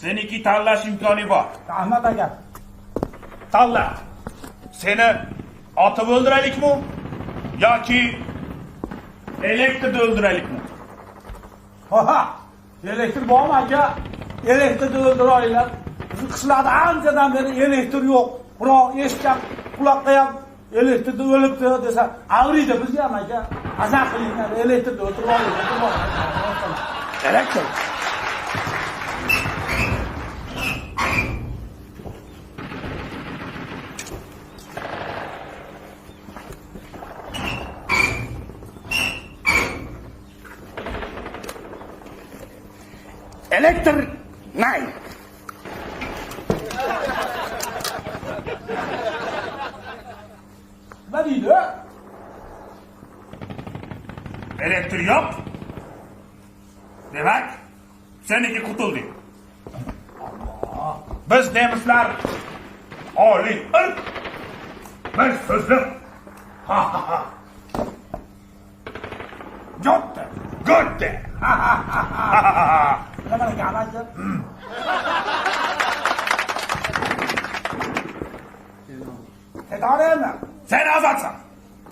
Seniki tanlash imkoni bor. Ahmad aka. Tanla. Seni otib o'ldiraylikmi? Yoki elektrda o'ldiraylikmi? Ha ha. Elektr bormi aka? Elektrni o'ldiraylar. Bizni qishloqda anchadan beri elektr yo'q. Biroq eshitgan quloqqa ham elektrda o'libdi desa, avriydi bizga ham aka. Azar qilinglar, elektrni o'ldirib olaylik. Elektr. Elektr nay. Nima deydi? Elektr yo'q. Demak, seniki qutulding. Biz nemislar oliy irq. Bir so'zli. Ha ha ha. Jotte, gotte. Ha ha ha ha ha. Nima degan aka? Tedaremi? Sen ozodsan.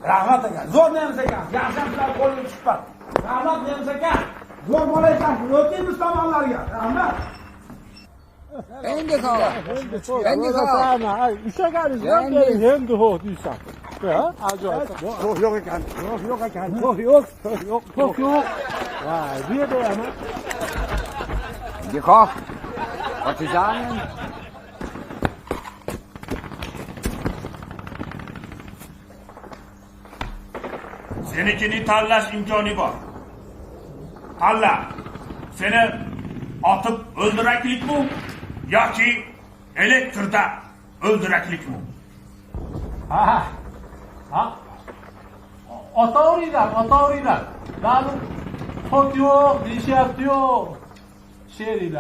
Rahmat aka. Zo'r nemiz ekan. Yaxshi sizlar qo'lga tushibman. Rahmat nemiz aka. Zo'r bola ekansiz. O'taymiz tomonlarga. Rahmat. Endi qol. Endi qol. Ishagani Endi. endi ho'p deysan. Ha? Ajoyib. Yo'q yo'q ekan. Yo'q yo'q ekan. Yo'q yo'q. Yo'q Yo'q yo'q. Vay, bu yerda ham. Endi qol. Otizanen. Senikini tanlash imkoni bor. Tanla. Seni otib o'ldiraklikmi yoki elektrda o'ldiraklikmi? Ha. Ha? Otorida, otorida. Dan, kotiyo, dişiyatiyo. Şey değil